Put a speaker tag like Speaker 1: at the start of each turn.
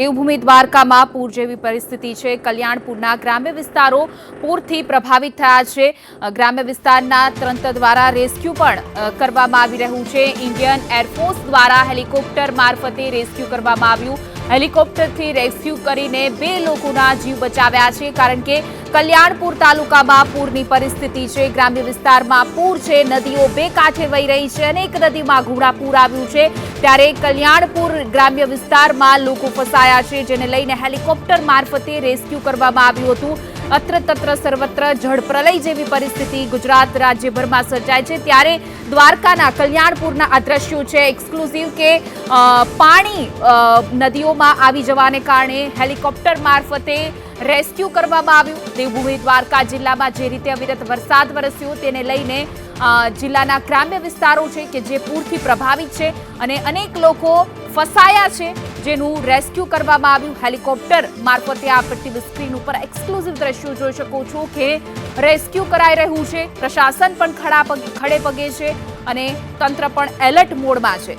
Speaker 1: દેવભૂમિ દ્વારકામાં પૂર જેવી પરિસ્થિતિ છે. કલ્યાણપુરના ગ્રામ્ય વિસ્તારો પૂરથી પ્રભાવિત થયા છે. ગ્રામ્ય વિસ્તારના તંત્ર દ્વારા રેસ્ક્યુ પણ કરવામાં આવી રહ્યું છે. ઇન્ડિયન એરફોર્સ દ્વારા હેલિકોપ્ટર મારફતે રેસ્ક્યુ કરવામાં આવ્યું. હેલિકોપ્ટરથી રેસ્ક્યુ કરીને બે લોકોના જીવ બચાવ્યા છે, કારણ કે કલ્યાણપુર તાલુકામાં પૂરની પરિસ્થિતિ છે. ગ્રામ્ય વિસ્તારમાં પૂર છે, નદીઓ બે કાંઠે વહી રહી છે અનેક નદીમાં ઘોડા પૂર આવ્યું છે. ત્યારે કલ્યાણપુર ગ્રામ્ય વિસ્તારમાં લોકો ફસાયા છે, જેને લઈને હેલિકોપ્ટર મારફતે રેસ્ક્યુ કરવામાં આવ્યું હતું. અત્ર તત્ર સર્વત્ર જળપ્રલય જેવી પરિસ્થિતિ ગુજરાત રાજ્યભરમાં સર્જાય છે. ત્યારે દ્વારકાના કલ્યાણપુરના આ દ્રશ્યો છે એક્સક્લુઝિવ કે પાણી નદીઓમાં આવી જવાને કારણે હેલિકોપ્ટર મારફતે રેસ્ક્યુ કરવામાં આવ્યું. દેવભૂમિ દ્વારકા જિલ્લામાં જે રીતે અવિરત વરસાદ વરસ્યો તેને લઈને જિલ્લાના ગ્રામ્ય વિસ્તારો છે કે જે પૂરથી પ્રભાવિત છે અને અનેક લોકો ફસાયા છે, જેનું રેસ્ક્યુ કરવામાં આવ્યું. હેલિકોપ્ટર મારફતે આપ ટીવી સ્ક્રીન ઉપર એક્સક્લુઝિવ દ્રશ્યો જોઈ શકો છો કે રેસ્ક્યુ કરાઈ રહ્યું છે. પ્રશાસન પણ ખડા ખડે પગે છે અને તંત્ર પણ એલર્ટ મોડમાં છે.